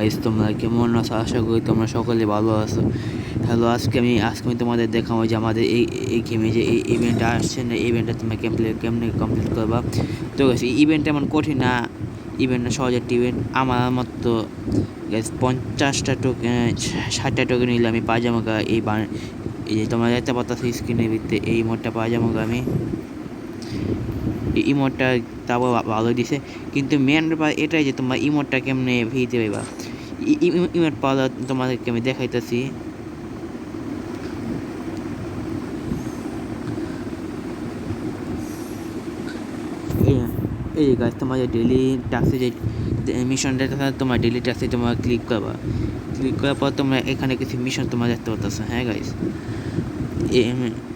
Guys, তোমরা কেমন আছো? আশা করি তোমরা সকলে ভালো আছো। হ্যালো, আজকে আমি আজকে আমি তোমাদের দেখাবো যে আমাদের এই এই গেমে যে এই ইভেন্টটা আসছে না ইভেন্টটা তোমরা কেমপ্লে কেমনে কমপ্লিট করবা। তো এই ইভেন্টটা এমন কঠিন না। ইভেন্টটা সহজ একটা ইভেন্ট আমার মতো গাইস পঞ্চাশটা টোকেন ষাটটা টোকেন নিলে আমি পাজামাকা এই বান এই যে তোমরা দেখতে পাচ্ছ স্ক্রিনের ভিত্তিতে এই মোটটা পাজামাকা আমি। এই ইমোটটা তাও ভালো দিছে। কিন্তু মেন ব্যাপার এটাই যে তোমরা ইমোটটা কেমনে ভিতে পাইবা ইমোট পাওয়া তোমাদেরকে আমি দেখাইতেছি। এই যে গাছ তোমার ডেলি টাস্কে যে মিশনটা তোমার ডেলি টাস্কে তোমার ক্লিক করবা। ক্লিক করার পর তোমরা এখানে কিছু মিশন তোমার দেখতে পাচ্ছ হ্যাঁ গাইস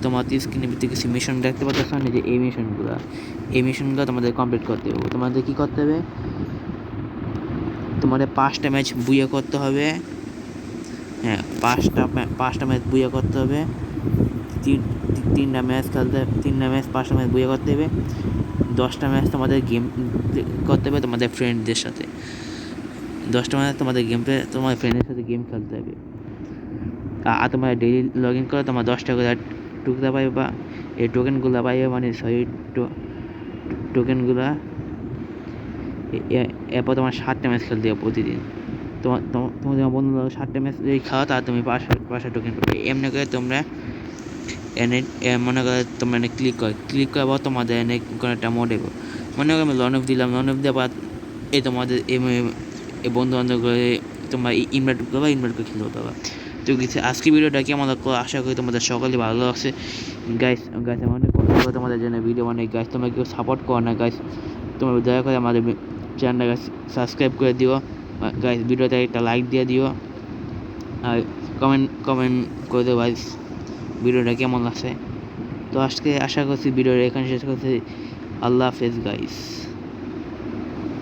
তোমার স্ক্রিনের ভিতরে কিছু মিশন দেখতে পাচ্ছ না যে এই মিশনগুলো এই মিশনগুলো তোমাদের কমপ্লিট করতে হবে। তোমাদের কী করতে হবে? তোমাদের পাঁচটা ম্যাচ বুয়ে করতে হবে। হ্যাঁ পাঁচটা পাঁচটা ম্যাচ বুয়ে করতে হবে। তিন, তিনটা ম্যাচ খেলতে, তিনটা ম্যাচ পাঁচটা ম্যাচ বুয়ে করতে হবে। দশটা ম্যাচ তোমাদের গেম করতে হবে তোমাদের ফ্রেন্ডদের সাথে। দশটা ম্যাচ তোমাদের গেম তোমার ফ্রেন্ডের সাথে গেম খেলতে হবে। তোমার ডেইলি লগ ইন করে, তোমার দশ টাকা করে টুকরা পাইবে। বা এই টোকেনগুলো পাইবে মানে সরি টোকেনগুলো এরপর তোমার ষাটটা ম্যাচ খেলতে হবে প্রতিদিন। তোমার তোমার তোমার বন্ধু ষাটটা ম্যাচ যদি খাওয়া তাহলে তুমি পাঁচশো পাঁচশো টোকেন পাবে। এমনি করে তোমরা এনে মনে করে তোমরা এনে ক্লিক করো। ক্লিক করার পর তোমাদের এনে কোনো একটা মোডে মনে করো আমি লন অফ দিলাম লন অফ দেওয়ার এই তোমাদের, এই বন্ধু বান্ধব করে তোমরা ইনভাইট করবা ইনভাইট করে খেলতে পারবা তো আজকে ভিডিওটা কেমন লাগল? আশা করি তোমাদের সকালে ভালো লাগছে। গাইস গাইস আমি অনেক কষ্ট করে তোমাদের জন্য ভিডিও বানাই। গাইস তোমরা কেউ সাপোর্ট করো না গাইস তোমরা দয়া করে আমাদের চ্যানেলটা সাবস্ক্রাইব করে দিও। গাইস ভিডিওতে একটা লাইক দিয়ে দিও। আর কমেন্ট কমেন্ট করে দিও গাইস ভিডিওটা কেমন লাগছে। তো আজকে আশা করছি ভিডিওটা এখানে শেষ করছি। আল্লাহ হাফেজ গাইস